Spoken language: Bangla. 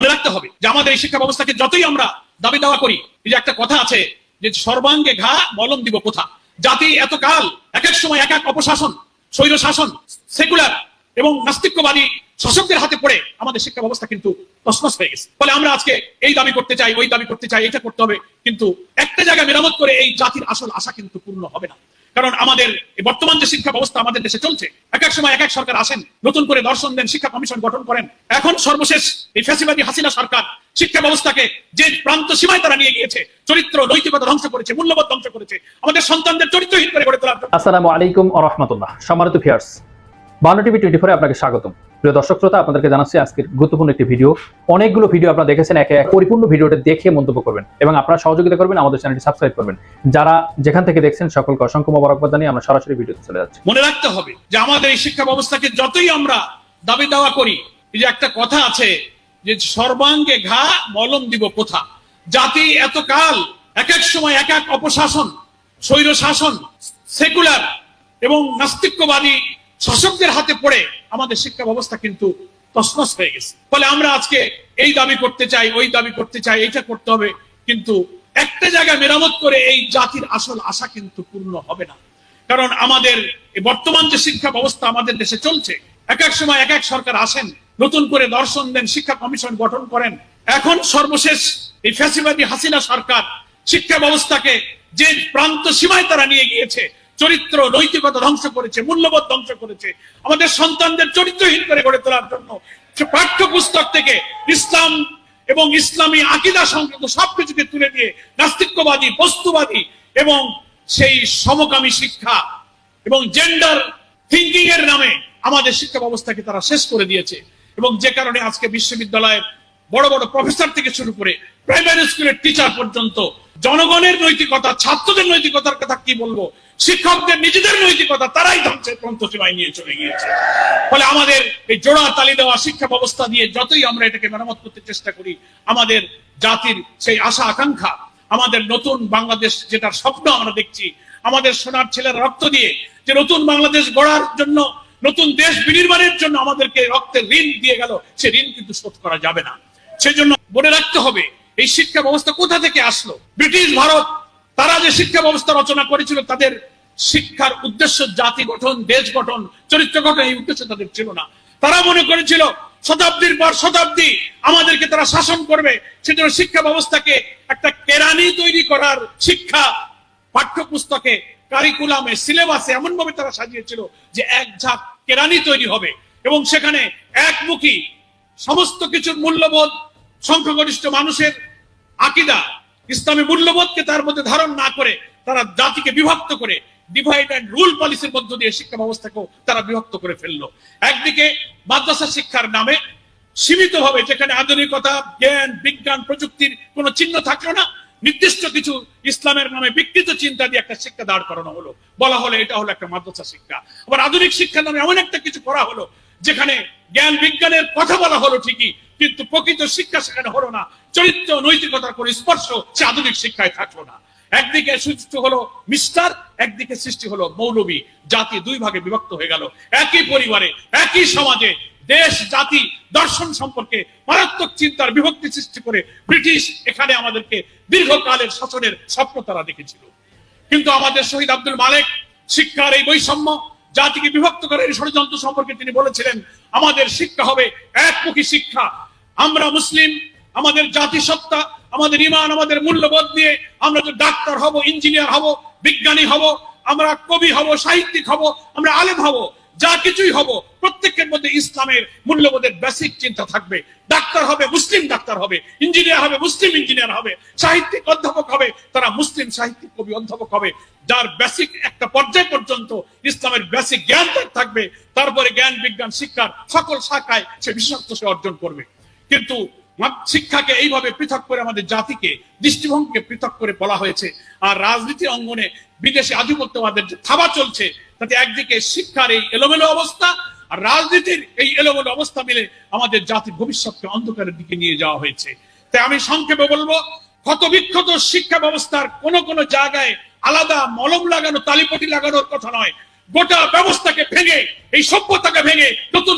মনে রাখতে হবে যে আমাদের এই শিক্ষা ব্যবস্থাকে যতই আমরা দাবি দাওয়া করি যে একটা কথা আছে যে সর্বাঙ্গে ঘা, মলম দিব কোথা? জাতি এতকাল এক এক সময় এক এক অপশাসন, স্বৈর শাসন, সেকুলার এবং নাস্তিক্যবাদী শাসকদের হাতে পড়ে আমাদের শিক্ষা ব্যবস্থা কিন্তু তসনস হয়ে গেছে। ফলে আমরা আজকে এই দাবি করতে চাই, ওই দাবি করতে চাই, এটা করতে হবে, কিন্তু একটা জায়গায় মেরামত করে এই জাতির আসল আশা কিন্তু পূর্ণ হবে না। কারণ আমাদের বর্তমান যে শিক্ষা ব্যবস্থা আমাদের দেশে চলছে, এক এক সময় এক এক সরকার আসেন, নতুন করে দর্শন দেন, শিক্ষা কমিশন গঠন করেন। এখন সর্বশেষ এই ফ্যাসিবাদী হাসিনা সরকার শিক্ষা ব্যবস্থাকে যে প্রান্ত সীমায় তারা নিয়ে গিয়েছে, চরিত্র, নৈতিকতা ধ্বংস করেছে, মূল্যবোধ ধ্বংস করেছে, আমাদের সন্তানদের চরিত্রহীন করে গড়ে তোলার আসসালামু আলাইকুম আ রহমতুল্লাহ। সম্মানিত ভিউয়ার্স বাংলা টিভি টোয়েন্টি ফোরে আপনাকে স্বাগতম। প্রিয় দর্শক শ্রোতা, আপনাদেরকে জানাচ্ছি আজকের গুরুত্বপূর্ণ একটি ভিডিও। অনেকগুলো ভিডিও আপনারা দেখেছেন, একে এক পরিপূর্ণ ভিডিওটা দেখে মন্তব্য করবেন এবং আপনারা সহযোগিতা করবেন, আমাদের চ্যানেলটি সাবস্ক্রাইব করবেন। যারা যেখান থেকে দেখছেন, সকলকে অসংখ্য মোবারকবাদ জানিয়ে আমরা সরাসরি ভিডিওতে চলে যাচ্ছি। মনে রাখতে হবে যে আমাদের এই শিক্ষা ব্যবস্থাকে যতই আমরা দাবি দাওয়া করি যে একটা কথা আছে যে সর্বাঙ্গে ঘা মলম দিব কোথা? জাতি এতকাল এক এক সময় এক এক অপশাসন স্বৈর শাসন সেকুলার এবং নাস্তিক্যবাদী শাসকদের হাতে পড়ে আমাদের শিক্ষা ব্যবস্থা কিন্তু তসনস হয়ে গেছে। ফলে আমরা আজকে এই দাবি করতে চাই, ওই দাবি করতে চাই এটা করতে হবে। কিন্তু একটা জায়গায় মেরামত করে এই জাতির আসল আশা কিন্তু পূর্ণ হবে না। কারণ আমাদের বর্তমান যে শিক্ষা ব্যবস্থা আমাদের দেশে চলছে, এক এক সময় এক এক সরকার আসেন, নতুন করে দর্শন দেন, শিক্ষা কমিশন গঠন করেন। এখন সর্বশেষ এই ফ্যাসিবাদী হাসিনা সরকার শিক্ষা ব্যবস্থাকে যে প্রান্ত সীমায় তারা নিয়ে গিয়েছে চরিত্র নৈতিকতা ধ্বংস করেছে, মূল্যবোধ ধ্বংস করেছে। আমাদের সন্তানদের চরিত্রহীন করে গড়ে তোলার জন্য পাঠ্যপুস্তক থেকে ইসলাম এবং ইসলামী আকিদা সংক্রান্ত সবকিছুকে তুলে দিয়ে নাস্তিক্যবাদী, বস্তুবাদী এবং সেই সমকামী শিক্ষা এবং জেন্ডার থিঙ্কিং এর নামে আমাদের শিক্ষা ব্যবস্থাকে তারা শেষ করে দিয়েছে এবং যে কারণে আজকে বিশ্ববিদ্যালয়ের বড় বড় প্রফেসর থেকে শুরু করে প্রাইমারি স্কুলের টিচার পর্যন্ত জনগণের নৈতিকতা, ছাত্রদের নৈতিকতার কথা কি বলব? শিক্ষকদের, নিজেদের নৈতিকতা, তারাই ধ্বংসের সীমায় নিয়ে চলে গিয়েছে। ফলে আমাদের এই জোড়া তালি দেওয়া শিক্ষা ব্যবস্থা দিয়ে যতই আমরা এটাকে মেরামত করতে চেষ্টা করি, আমাদের জাতির সেই আশা, আকাঙ্ক্ষা, আমাদের নতুন বাংলাদেশ যেটার স্বপ্ন আমরা দেখছি, আমাদের সোনার ছেলের রক্ত দিয়ে যে নতুন বাংলাদেশ গড়ার জন্য, নতুন দেশ বিনির্মাণের জন্য আমাদেরকে রক্তের ঋণ দিয়ে গেল, সে ঋণ কিন্তু শোধ করা যাবে না। সেজন্য মনে রাখতে হবে এই শিক্ষা ব্যবস্থা কোথা থেকে আসলো? ব্রিটিশ ভারত, তারা যে শিক্ষা ব্যবস্থা রচনা করেছিল, তাদের শিক্ষার উদ্দেশ্য, জাতি গঠন, দেশ গঠন, চরিত্র গঠন, এই উদ্দেশ্য তাদের ছিল না। তারা মনে করেছিল, শতাব্দীর পর শতাব্দী আমাদেরকে তারা শাসন করবে, সেজন্য শিক্ষা ব্যবস্থাকে একটা কেরানি তৈরি করার শিক্ষা পাঠ্যপুস্তকে কারিকুলামে সিলেবাসে এমন ভাবে তারা সাজিয়েছিল যে এক ঝাঁক কেরানি তৈরি হবে এবং সেখানে একমুখী সমস্ত কিছুর মূল্যবোধ সংখ্যাগরিষ্ঠ মানুষের আকিদা, ইসলামী মূল্যবোধকে তার মধ্যে ধারণ না করে তারা জাতিকে বিভক্ত করে ডিভাইড অ্যান্ড রুল পলিসির মধ্য দিয়ে শিক্ষা ব্যবস্থাকেও তারা বিভক্ত করে ফেলল। একদিকে মাদ্রাসা শিক্ষার নামে সীমিত ভাবে যেখানে আধুনিকতা, জ্ঞান, বিজ্ঞান প্রযুক্তির কোনো চিহ্ন থাকল না, নির্দিষ্ট কিছু ইসলামের নামে বিকৃত চিন্তা দিয়ে একটা শিক্ষা দাঁড় করানো হলো। বলা হলো এটা হলো একটা মাদ্রাসা শিক্ষা। আবার আধুনিক শিক্ষার নামে এমন একটা কিছু করা হলো, যেখানে জ্ঞান বিজ্ঞানের কথা বলা হলো ঠিকই কিন্তু প্রকৃত শিক্ষা সেখানে হলো না। চরিত্র নৈতিকতার কোন স্পর্শ সে আধুনিক শিক্ষায় থাকল না। একদিকে সৃষ্টি হলো মিস্টার, একদিকে সৃষ্টি হলো মৌলবী। জাতি দুই ভাগে বিভক্ত হয়ে গেল। একই পরিবারে, একই সমাজে দেশ, জাতি, দর্শন সম্পর্কে মারাত্মক চিন্তার বিভক্তি সৃষ্টি করে ব্রিটিশ এখানে আমাদেরকে দীর্ঘকালের শাসনের স্বপ্ন তারা দেখেছিল। কিন্তু আমাদের শহীদ আব্দুল মালেক শিক্ষার এই বৈষম্য, জাতিকে বিভক্ত করার এই ষড়যন্ত্র সম্পর্কে তিনি বলেছিলেন, আমাদের শিক্ষা হবে একমুখী শিক্ষা আমরা মুসলিম, আমাদের জাতিসত্তা, আমাদের ইমান, আমাদের মূল্যবোধ নিয়ে আমরা তো ডাক্তার হব, ইঞ্জিনিয়ার হব, বিজ্ঞানী হব, আমরা কবি হব, সাহিত্যিক হব, আমরা আলেম হব, যা কিছুই হব, প্রত্যেকের মধ্যে ইসলামের মূল্যবোধের বেসিক চিন্তা থাকবে। ডাক্তার হবে, মুসলিম ডাক্তার হবে, ইঞ্জিনিয়ার হবে, মুসলিম ইঞ্জিনিয়ার হবে, সাহিত্যিক অধ্যাপক হবে, তারা মুসলিম সাহিত্যিক, কবি অধ্যাপক হবে, যার বেসিক একটা পর্যায় পর্যন্ত ইসলামের বেসিক জ্ঞান থাকবে, তারপরে জ্ঞান, বিজ্ঞান, শিক্ষার সকল শাখায় সে বিশেষত্ব সে অর্জন করবে। কিন্তু শিক্ষাকে এইভাবে পৃথক করে আমাদের জাতিকে, দৃষ্টিভঙ্গিকে পৃথক করে বলা হয়েছে। আর রাজনীতি অঙ্গনে বিদেশে আধিপত্যবাদের যে থাবা চলছে, তাতে একদিকে শিক্ষার এই এলোমেলো অবস্থা, আর রাজনীতির এই এলোমেলো অবস্থা মিলে আমাদের জাতির ভবিষ্যৎকে অন্ধকারের দিকে নিয়ে যাওয়া হয়েছে। তাই আমি সংক্ষেপে বলব ক্ষতবিক্ষত শিক্ষা ব্যবস্থার কোন কোন জায়গায় আলাদা মলম লাগানো, তালিপটি লাগানোর কথা নয়। গোটা ব্যবস্থাকে ভেঙে, এই সভ্যতাকে ভেঙে নতুন